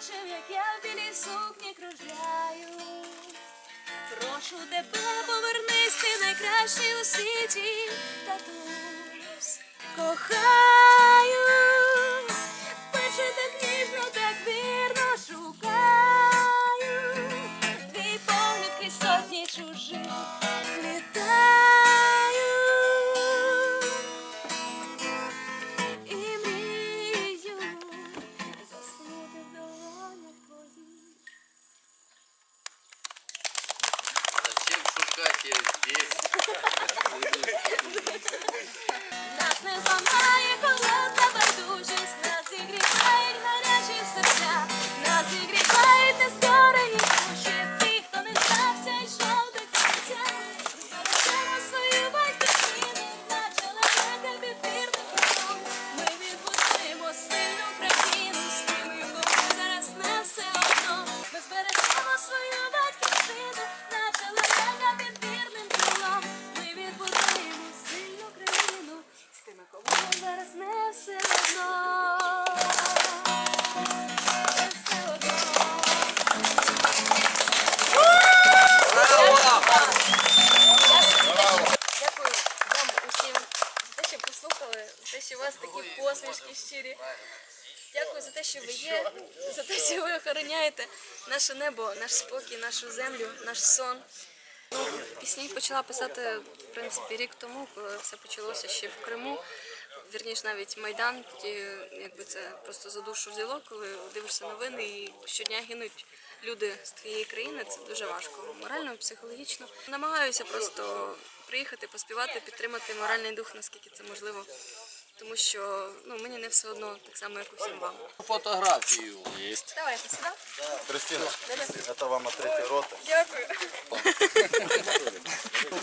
бачив, як я в білій сукні кружляю. Прошу тебе, повернись, ти найкращий у світі, татусь. Кохаю, вперше так ніжно, так вірно шукаю. Твій погляд сотні чужих літаю. Зачем шукать ее здесь? те, що у вас такі посмішки щирі. Дякую за те, що ви є, за те, що ви охороняєте наше небо, наш спокій, нашу землю, наш сон. Ну, пісні почала писати в принципі рік тому, коли все почалося ще в Криму. Вірніше навіть Майдан, тоді якби це просто за душу взяло, коли дивишся новини і щодня гинуть люди з твоєї країни. Це дуже важко. Морально, психологічно. Намагаюся просто приїхати, поспівати, підтримати моральний дух, наскільки це можливо Тому що ну, мені не все одно, так само, як усім вам. Фотографию. Есть. Давайте сюди. Кристина, это вам от третьей роты. Дякую.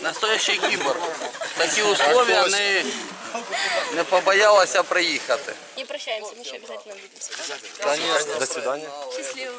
Настоящий кіборг. Такі условия не, не побоялася приїхати. Не прощаемся, мы еще обязательно увидимся. Конечно. До свидания. Счастливо.